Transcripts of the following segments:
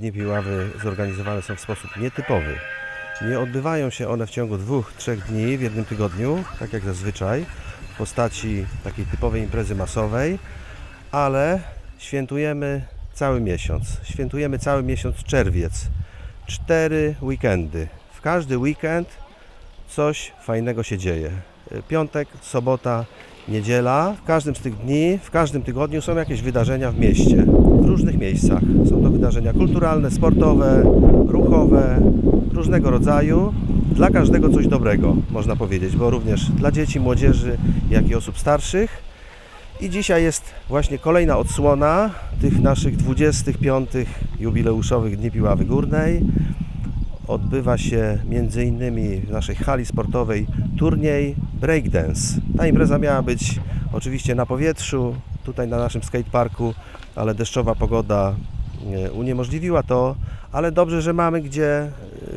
Dni Piławy zorganizowane są w sposób nietypowy. Nie odbywają się one w ciągu dwóch, trzech dni w jednym tygodniu, tak jak zazwyczaj, w postaci takiej typowej imprezy masowej, ale świętujemy cały miesiąc. Świętujemy cały miesiąc czerwiec. Cztery weekendy. W każdy weekend coś fajnego się dzieje. Piątek, sobota, niedziela. W każdym z tych dni, w każdym tygodniu są jakieś wydarzenia w mieście, w różnych miejscach. Są to wydarzenia kulturalne, sportowe, ruchowe, różnego rodzaju. Dla każdego coś dobrego, można powiedzieć, bo również dla dzieci, młodzieży, jak i osób starszych. I dzisiaj jest właśnie kolejna odsłona tych naszych 25. jubileuszowych Dni Piławy Górnej odbywa się innymi w naszej hali sportowej turniej breakdance. Ta impreza miała być oczywiście na powietrzu, tutaj na naszym skateparku, ale deszczowa pogoda e, uniemożliwiła to, ale dobrze, że mamy gdzie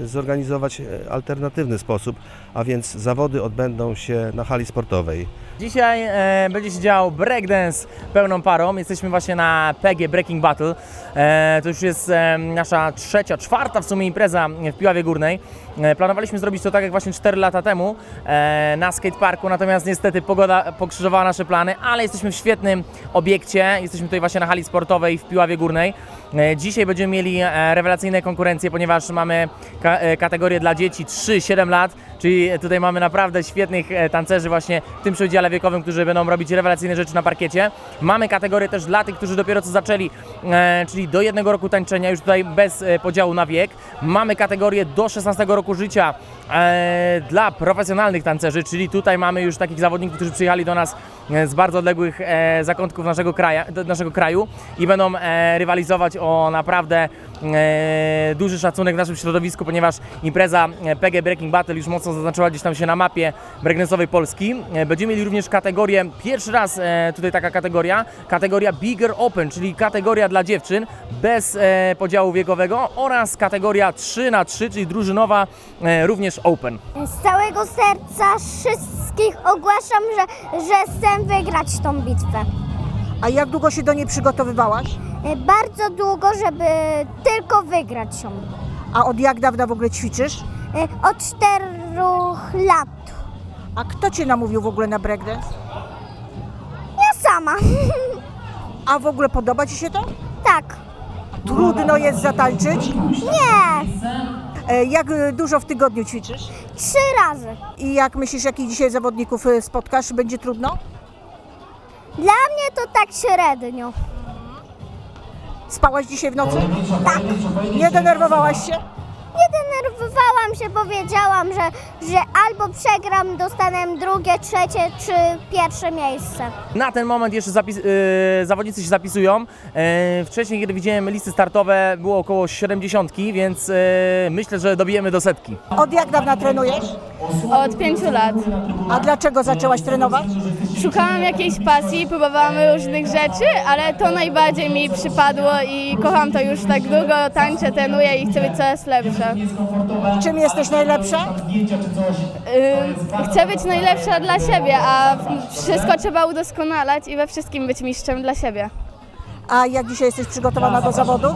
e, zorganizować e, alternatywny sposób, a więc zawody odbędą się na hali sportowej. Dzisiaj e, będzie się działo breakdance pełną parą. Jesteśmy właśnie na PG Breaking Battle. E, to już jest e, nasza trzecia, czwarta w sumie impreza w Piławie Górnej. E, planowaliśmy zrobić to tak jak właśnie 4 lata temu e, na skateparku, natomiast niestety pogoda pokrzyżowała nasze plany, ale jesteśmy w świetnym obiekcie. Jesteśmy tutaj właśnie na hali sportowej w Piławie Górnej. E, dzisiaj będziemy mieli e, rewelacyjne konkurencje, ponieważ mamy ka- e, kategorię dla dzieci 3-7 lat, czyli tutaj mamy naprawdę świetnych e, tancerzy właśnie w tym przedziale wiekowym, którzy będą robić rewelacyjne rzeczy na parkiecie. Mamy kategorię też dla tych, którzy dopiero co zaczęli, e, czyli do jednego roku tańczenia, już tutaj bez e, podziału na wiek. Mamy kategorię do 16 roku życia dla profesjonalnych tancerzy, czyli tutaj mamy już takich zawodników, którzy przyjechali do nas z bardzo odległych zakątków naszego, kraja, naszego kraju i będą rywalizować o naprawdę duży szacunek w naszym środowisku, ponieważ impreza PG Breaking Battle już mocno zaznaczyła gdzieś tam się na mapie breakdance'owej Polski. E, Będziemy mieli również kategorię, pierwszy raz e, tutaj taka kategoria, kategoria Bigger Open, czyli kategoria dla dziewczyn bez e, podziału wiekowego oraz kategoria 3 na 3 czyli drużynowa również Open. Z całego serca wszystkich ogłaszam, że, że chcę wygrać tą bitwę. A jak długo się do niej przygotowywałaś? Bardzo długo, żeby tylko wygrać ją. A od jak dawna w ogóle ćwiczysz? Od czterech lat. A kto cię namówił w ogóle na breakdance? Ja sama. A w ogóle podoba ci się to? tak. Trudno jest zatańczyć? Nie. E, Jak e, dużo w tygodniu ćwiczysz? Trzy razy. I jak myślisz, jakich dzisiaj zawodników e, spotkasz? Będzie trudno? Dla mnie to tak średnio. Spałaś dzisiaj w nocy? Tak. Nie denerwowałaś się? Nie denerwowałam się, powiedziałam, że, że albo przegram, dostanę drugie, trzecie czy pierwsze miejsce. Na ten moment jeszcze zapis, yy, zawodnicy się zapisują. Yy, wcześniej, kiedy widziałem listy startowe, było około 70, więc yy, myślę, że dobijemy do setki. Od jak dawna trenujesz? Od pięciu lat. A dlaczego zaczęłaś trenować? Szukałam jakiejś pasji, próbowałam różnych rzeczy, ale to najbardziej mi przypadło i kocham to już tak długo, tańczę, trenuję i chcę być coraz lepsza. W czym jesteś najlepsza? Ym, chcę być najlepsza dla siebie, a wszystko trzeba udoskonalać i we wszystkim być mistrzem dla siebie. A jak dzisiaj jesteś przygotowana do zawodu?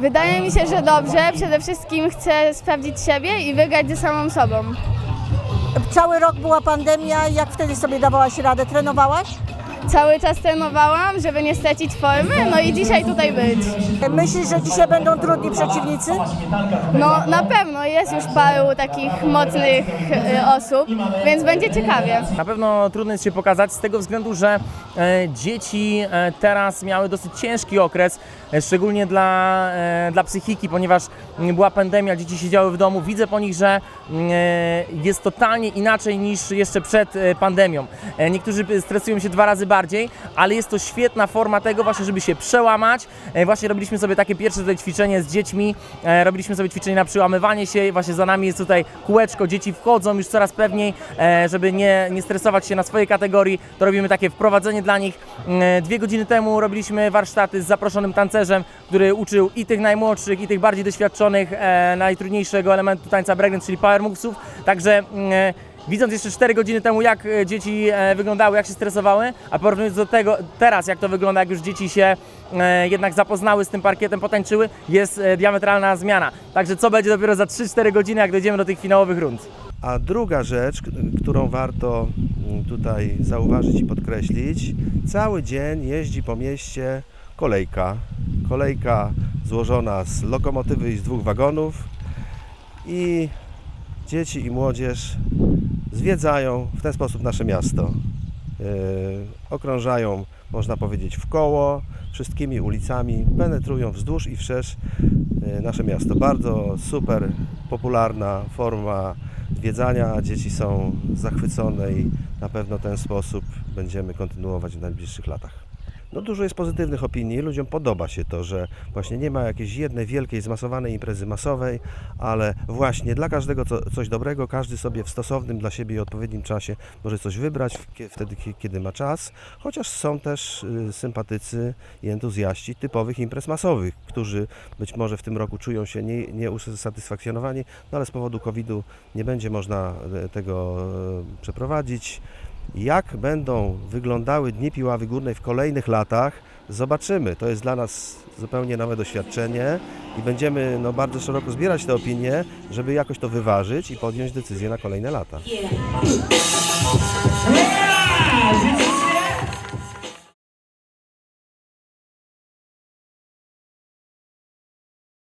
Wydaje mi się, że dobrze. Przede wszystkim chcę sprawdzić siebie i wygrać ze samą sobą. Cały rok była pandemia, jak wtedy sobie dawałaś radę? Trenowałaś? Cały czas trenowałam, żeby nie stracić formy, no i dzisiaj tutaj być. Myślisz, że dzisiaj będą trudni przeciwnicy? No na pewno jest już paru takich mocnych y, osób, więc będzie ciekawie. Na pewno trudno jest się pokazać z tego względu, że e, dzieci e, teraz miały dosyć ciężki okres, e, szczególnie dla, e, dla psychiki, ponieważ m, była pandemia, dzieci siedziały w domu. Widzę po nich, że m, e, jest totalnie inaczej niż jeszcze przed e, pandemią. E, niektórzy stresują się dwa razy bardziej, ale jest to świetna forma tego właśnie, żeby się przełamać. E, właśnie robiliśmy sobie takie pierwsze tutaj ćwiczenie z dziećmi, e, robiliśmy sobie ćwiczenie na przełamywanie się, właśnie za nami jest tutaj kółeczko, dzieci wchodzą już coraz pewniej, e, żeby nie, nie stresować się na swojej kategorii, to robimy takie wprowadzenie dla nich. E, Dwie godziny temu robiliśmy warsztaty z zaproszonym tancerzem, który uczył i tych najmłodszych, i tych bardziej doświadczonych najtrudniejszego elementu tańca breakdance, czyli power movesów, także mm, widząc jeszcze 4 godziny temu, jak e, dzieci e, wyglądały, jak się stresowały, a porównując do tego teraz, jak to wygląda, jak już dzieci się e, jednak zapoznały z tym parkietem, potańczyły, jest diametralna zmiana. Także co będzie dopiero za 3-4 godziny, jak dojdziemy do tych finałowych rund. A druga rzecz, którą warto mm, tutaj zauważyć i podkreślić, cały dzień jeździ po mieście kolejka. Kolejka złożona z lokomotywy i z dwóch wagonów i dzieci i młodzież zwiedzają w ten sposób nasze miasto. Yy, okrążają, można powiedzieć, w koło, wszystkimi ulicami, penetrują wzdłuż i wszerz yy, nasze miasto. Bardzo super, popularna forma zwiedzania. Dzieci są zachwycone i na pewno ten sposób będziemy kontynuować w najbliższych latach. No dużo jest pozytywnych opinii, ludziom podoba się to, że właśnie nie ma jakiejś jednej wielkiej, zmasowanej imprezy masowej, ale właśnie dla każdego co, coś dobrego, każdy sobie w stosownym dla siebie i odpowiednim czasie może coś wybrać wtedy, kie- kiedy ma czas, chociaż są też y, sympatycy i entuzjaści typowych imprez masowych, którzy być może w tym roku czują się nie, nieusatysfakcjonowani, no ale z powodu COVID-u nie będzie można e, tego e, przeprowadzić. Jak będą wyglądały Dni Piławy Górnej w kolejnych latach, zobaczymy. To jest dla nas zupełnie nowe doświadczenie i będziemy no, bardzo szeroko zbierać te opinie, żeby jakoś to wyważyć i podjąć decyzję na kolejne lata.